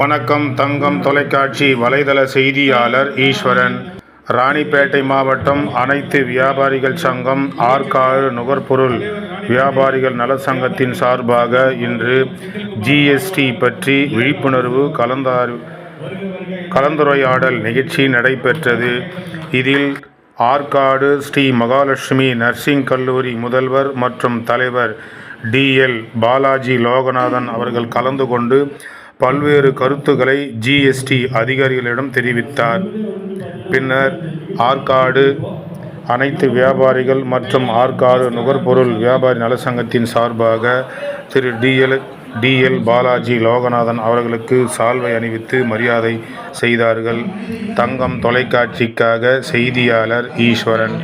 வணக்கம் தங்கம் தொலைக்காட்சி வலைதள செய்தியாளர் ஈஸ்வரன். ராணிப்பேட்டை மாவட்டம் அனைத்து வியாபாரிகள் சங்கம் ஆற்காடு நுகர்பொருள் வியாபாரிகள் நல சங்கத்தின் சார்பாக இன்று ஜிஎஸ்டி பற்றி விழிப்புணர்வு கலந்தார் கலந்துரையாடல் நிகழ்ச்சி நடைபெற்றது. இதில் ஆற்காடு ஸ்ரீ மகாலட்சுமி நர்சிங் கல்லூரி முதல்வர் மற்றும் தலைவர் டிஎல் பாலாஜி லோகநாதன் அவர்கள் கலந்து கொண்டு பல்வேறு கருத்துக்களை ஜிஎஸ்டி அதிகாரிகளிடம் தெரிவித்தார். பின்னர் ஆற்காடு அனைத்து வியாபாரிகள் மற்றும் ஆற்காடு நுகர்பொருள் வியாபாரி நலசங்கத்தின் சார்பாக திரு டிஎல் டிஎல் பாலாஜி லோகநாதன் அவர்களுக்கு சால்வை அணிவித்து மரியாதை செய்தார்கள். தங்கம் தொலைக்காட்சிக்காக செய்தியாளர் ஈஸ்வரன்.